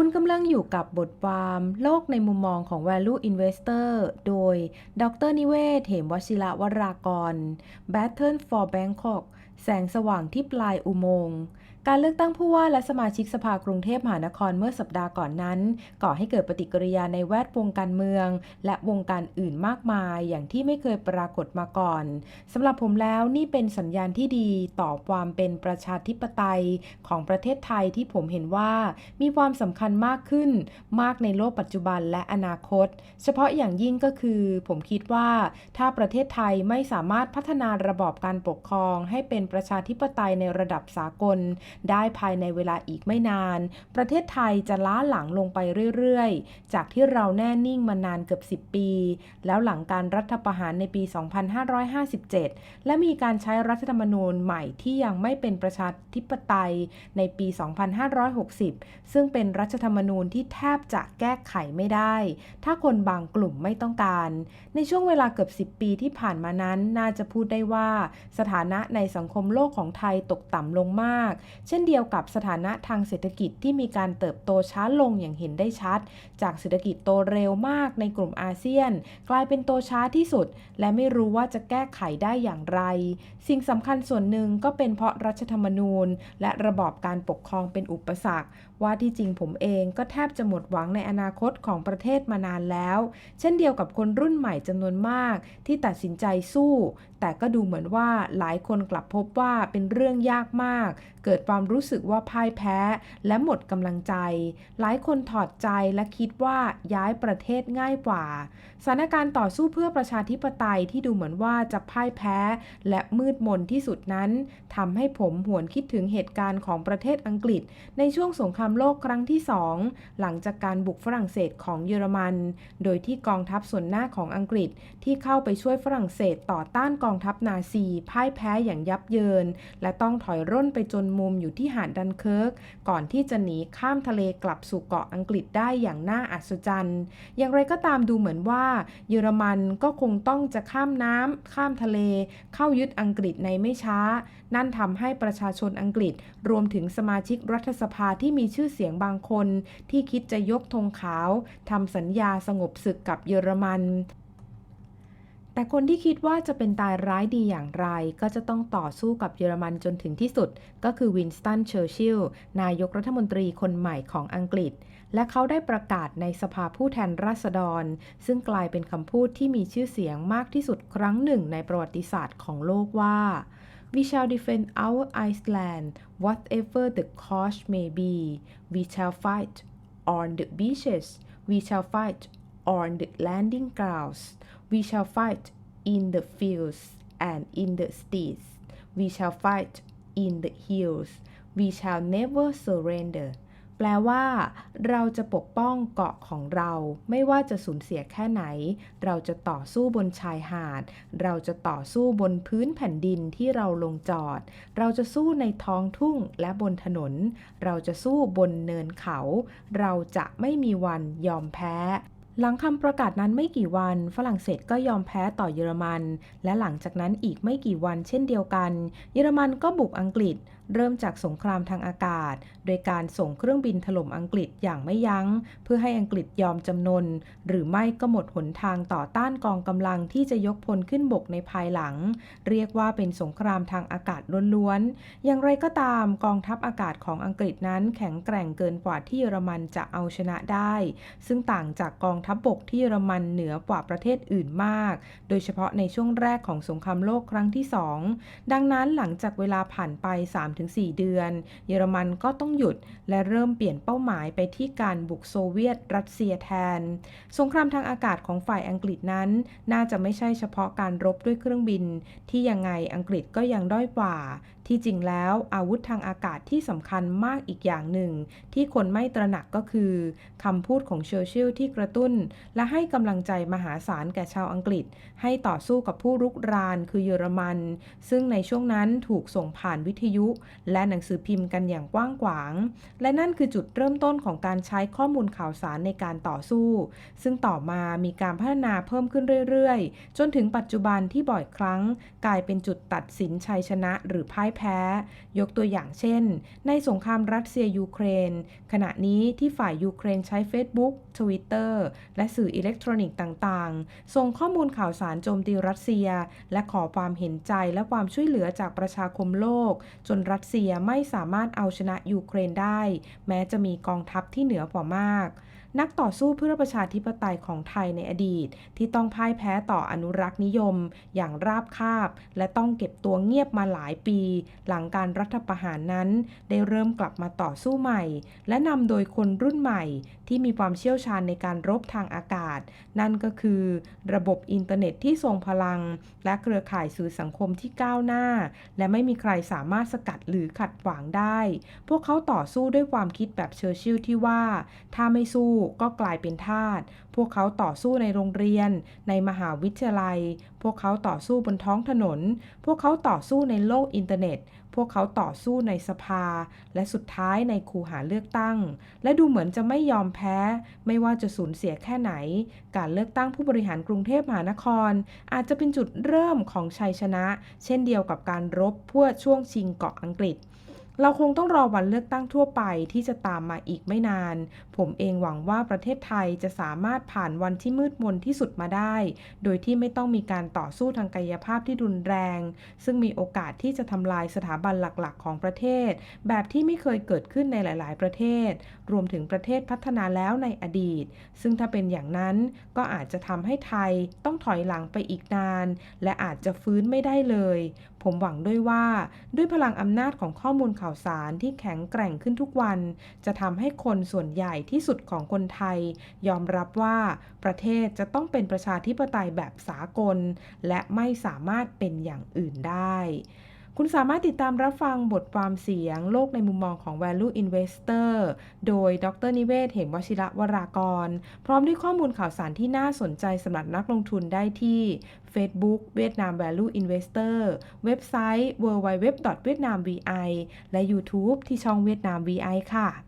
คุณกำลังอยู่กับบทความโลกในมุมมองของ Value Investor โดย ดรนิเวศเหมวชิระวรากร Battle for Bangkok แสงสว่างที่ปลายอุโมงค์ การเลือกตั้งผู้ว่าและสมาชิกสภากรุงเทพมหานครเมื่อสัปดาห์ก่อนนั้น ก่อให้เกิดปฏิกิริยาในแวดวงการเมือง และวงการอื่นมากมายอย่างที่ไม่เคยปรากฏมาก่อนสำหรับผมแล้วนี่เป็นสัญญาณที่ดีต่อความเป็นประชาธิปไตยของประเทศไทยที่ผมเห็นว่ามีความสำคัญมากขึ้น มากในโลกปัจจุบันและอนาคต เฉพาะอย่างยิ่งก็คือ ผมคิดว่าถ้าประเทศไทยไม่สามารถพัฒนาระบอบการปกครอง ให้เป็นประชาธิปไตยในระดับสากลได้ภายในเวลาอีกไม่นาน ประเทศไทยจะล้าหลังลงไปเรื่อยๆ จากที่เราแน่นิ่งมานานเกือบ 10 ปี แล้วหลังการรัฐประหารในปี 2557 และมีการใช้รัฐธรรมนูญใหม่ที่ยังไม่เป็นประชาธิปไตยในปี 2560 ซึ่งเป็นรัฐธรรมนูญที่แทบจะแก้ไขไม่ได้ ถ้าคนบางกลุ่มไม่ต้องการ ในช่วงเวลาเกือบ 10 ปีที่ผ่านมานั้น น่าจะพูดได้ว่า สถานะในสังคมโลกของไทยตกต่ำลงมากเช่นเดียวกับสถานะทางเศรษฐกิจที่มีการเติบโตช้าลงอย่างเห็นได้ชัด จากเศรษฐกิจโตเร็วมากในกลุ่มอาเซียน กลายเป็นโตช้าที่สุด และไม่รู้ว่าจะแก้ไขได้อย่างไร สิ่งสำคัญส่วนหนึ่งก็เป็นเพราะรัฐธรรมนูญ และระบอบการปกครองเป็นอุปสรรค ว่าที่จริงผมเองก็แทบจะหมดหวังในอนาคตของประเทศมานานแล้ว เช่นเดียวกับคนรุ่นใหม่จำนวนมาก ที่ตัดสินใจสู้ แต่ก็ดูเหมือนว่าหลายคนกลับพบว่าเป็นเรื่องยากมาก เกิดความความรู้สึกว่าพ่ายแพ้ และหมดกำลังใจ หลายคนถอดใจและคิดว่าย้ายประเทศง่ายกว่า สถานการณ์ต่อสู้เพื่อประชาธิปไตยที่ดูเหมือนว่าจะพ่ายแพ้ และมืดมนที่สุดนั้นทำให้ผมหวนคิดถึงเหตุการณ์ของประเทศอังกฤษ ในช่วงสงครามโลกครั้งที่สองหลังจากการบุกฝรั่งเศสของเยอรมัน โดยที่กองทัพส่วนหน้าของอังกฤษที่เข้าไปช่วยฝรั่งเศสต่อต้านกองทัพนาซีพ่ายแพ้อย่างยับเยิน และต้องถอยร่นไปจนมุมอยูู่่ที่หาดดันเคิร์กก่อนที่จะหนีข้ามทะเลกลับสู่เกาะอังกฤษได้อย่างน่าอัศจรรย์ อย่างไรก็ตามดูเหมือนว่า เยอรมันก็คงต้องจะข้ามน้ำข้ามทะเล เข้ายึดอังกฤษในไม่ช้า นั่นทำให้ประชาชนอังกฤษ รวมถึงสมาชิกรัฐสภาที่มีชื่อเสียงบางคน ที่คิดจะยกธงขาวทำสัญญาสงบศึกกับเยอรมัน แต่คนที่คิดว่าจะเป็นตายร้ายดีอย่างไร ก็จะต้องต่อสู้กับเยอรมันจนถึงที่สุด ก็คือวินสตันเชอร์ชิลล์นายกรัฐมนตรีคนใหม่ของอังกฤษ และเขาได้ประกาศในสภาผู้แทนราษฎร ซึ่งกลายเป็นคำพูดที่มีชื่อเสียงมากที่สุดครั้งหนึ่งในประวัติศาสตร์ของโลกว่า We shall defend our Iceland whatever the cost may be we shall fight on the beaches we shall fight on the landing grounds we shall fight in the fields and in the streets we shall fight in the hills we shall never surrender แปลว่า เราจะปกป้องเกาะของเรา ไม่ว่าจะสูญเสียแค่ไหน เราจะต่อสู้บนชายหาด เราจะต่อสู้บนพื้นแผ่นดินที่เราลงจอด เราจะสู้ในท้องทุ่งและบนถนน เราจะสู้บนเนินเขา เราจะไม่มีวันยอมแพ้ หลังคำประกาศนั้นไม่กี่วัน ฝรั่งเศสก็ยอมแพ้ต่อเยอรมัน และหลังจากนั้นอีกไม่กี่วันเช่นเดียวกัน เยอรมันก็บุกอังกฤษ เริ่มจากสงครามทางอากาศ โดยการส่งเครื่องบินถล่มอังกฤษอย่างไม่ยัง้ง เพื่อให้อังกฤษยอมจำนน หรือไม่ก็หมดหนทางต่อต้านกองกำลังที่จะยกพลขึ้นบกในภายหลัง เรียกว่าเป็นสงครามทางอากาศล้วนๆ อย่างไรก็ตามกองทัพอากาศของอังกฤษนั้นแข็งแกร่งเกินกว่าที่เยอรมันจะเอาชนะได้ ซึ่งต่างจากกองทัพบบกที่เยอรมันเหนือกว่าประเทศอื่นมาก โดยเฉพาะในช่วงแรกของสงครามโลกครั้งที่สองดังนั้นหลังจากเวลาผ่านไป3-4 เดือน เยอรมันก็ต้องหยุดและเริ่มเปลี่ยนเป้าหมายไปที่การบุกโซเวียตรัสเซียแทน สงครามทางอากาศของฝ่ายอังกฤษนั้น น่าจะไม่ใช่เฉพาะการรบด้วยเครื่องบิน ที่ยังไงอังกฤษก็ยังด้อยกว่า ที่จริงแล้วอาวุธทางอากาศที่สำคัญมากอีกอย่างหนึ่ง ที่คนไม่ตระหนักก็คือคำพูดของเชอร์ชิลล์ที่กระตุ้น และให้กำลังใจมหาศาลแก่ชาวอังกฤษ ให้ต่อสู้กับผู้รุกรานคือเยอรมัน ซึ่งในช่วงนั้นถูกส่งผ่านวิทยุและหนังสือพิมพ์กันอย่างกว้างขวาง และนั่นคือจุดเริ่มต้นของการใช้ข้อมูลข่าวสารในการต่อสู้ ซึ่งต่อมามีการพัฒนาเพิ่มขึ้นเรื่อยๆ จนถึงปัจจุบันที่บ่อยครั้ง กลายเป็นจุดตัดสินชัยชนะหรือพ่ายแพ้ ยกตัวอย่างเช่น ในสงครามรัสเซียยูเครน ขณะนี้ที่ฝ่ายยูเครนใช้ Facebook Twitter และสื่ออิเล็กทรอนิกส์ต่างๆ ส่งข้อมูลข่าวสารโจมตีรัสเซีย และขอความเห็นใจและความช่วยเหลือจากประชาคมโลก จนรัสเซียไม่สามารถเอาชนะยูเครนได้ แม้จะมีกองทัพที่เหนือกว่ามาก นักต่อสู้เพื่อประชาธิปไตยของไทยในอดีต ที่ต้องพ่ายแพ้ต่ออนุรักษ์นิยม อย่างราบคาบ และต้องเก็บตัวเงียบมาหลายปี หลังการรัฐประหารนั้น ได้เริ่มกลับมาต่อสู้ใหม่ และนำโดยคนรุ่นใหม่ ที่มีความเชี่ยวชาญในการรบทางอากาศ นั่นก็คือ ระบบอินเทอร์เน็ตที่ทรงพลัง และเครือข่ายสื่อสังคมที่ก้าวหน้า และไม่มีใครสามารถสกัดหรือขัดขวางได้ พวกเขาต่อสู้ด้วยความคิดแบบเชอร์ชิลที่ว่า ถ้าไม่สู้ก็กลายเป็นทาส พวกเขาต่อสู้ในโรงเรียน ในมหาวิทยาลัย พวกเขาต่อสู้บนท้องถนน พวกเขาต่อสู้ในโลกอินเทอร์เน็ต พวกเขาต่อสู้ในสภา และสุดท้ายในคูหาเลือกตั้ง และดูเหมือนจะไม่ยอมแพ้ ไม่ว่าจะสูญเสียแค่ไหน การเลือกตั้งผู้บริหารกรุงเทพมหานคร อาจจะเป็นจุดเริ่มของชัยชนะ เช่นเดียวกับการรบเพื่อช่วงชิงเกาะอังกฤษ เราคงต้องรอวันเลือกตั้งทั่วไปที่จะตามมาอีกไม่นาน ผมเองหวังว่าประเทศไทยจะสามารถผ่านวันที่มืดมนที่สุดมาได้ โดยที่ไม่ต้องมีการต่อสู้ทางกายภาพที่รุนแรง ซึ่งมีโอกาสที่จะทำลายสถาบันหลักๆ ของประเทศ แบบที่ไม่เคยเกิดขึ้นในหลาย ๆ ประเทศ รวมถึงประเทศพัฒนาแล้วในอดีต ซึ่งถ้าเป็นอย่างนั้นก็อาจจะทำให้ไทยต้องถอยหลังไปอีกนาน และอาจจะฟื้นไม่ได้เลย ผมหวังด้วยว่าด้วยพลังอำนาจของข้อมูลข่าวสารที่แข็งแกร่งขึ้นทุกวัน จะทำให้คนส่วนใหญ่ที่สุดของคนไทย ยอมรับว่าประเทศจะต้องเป็นประชาธิปไตยแบบสากล และไม่สามารถเป็นอย่างอื่นได้ คุณสามารถติดตามรับฟังบทความเสียง โลกในมุมมองของ Value Investor โดยดรนิเวศเหมวชิระวรากร พร้อมด้วยข้อมูลข่าวสารที่น่าสนใจสำหรับนักลงทุนได้ที่ Facebook เวียดนาม Value Investor เว็บไซต์ www.vietnamvi และ YouTube ที่ช่องเวียดนาม VI ค่ะ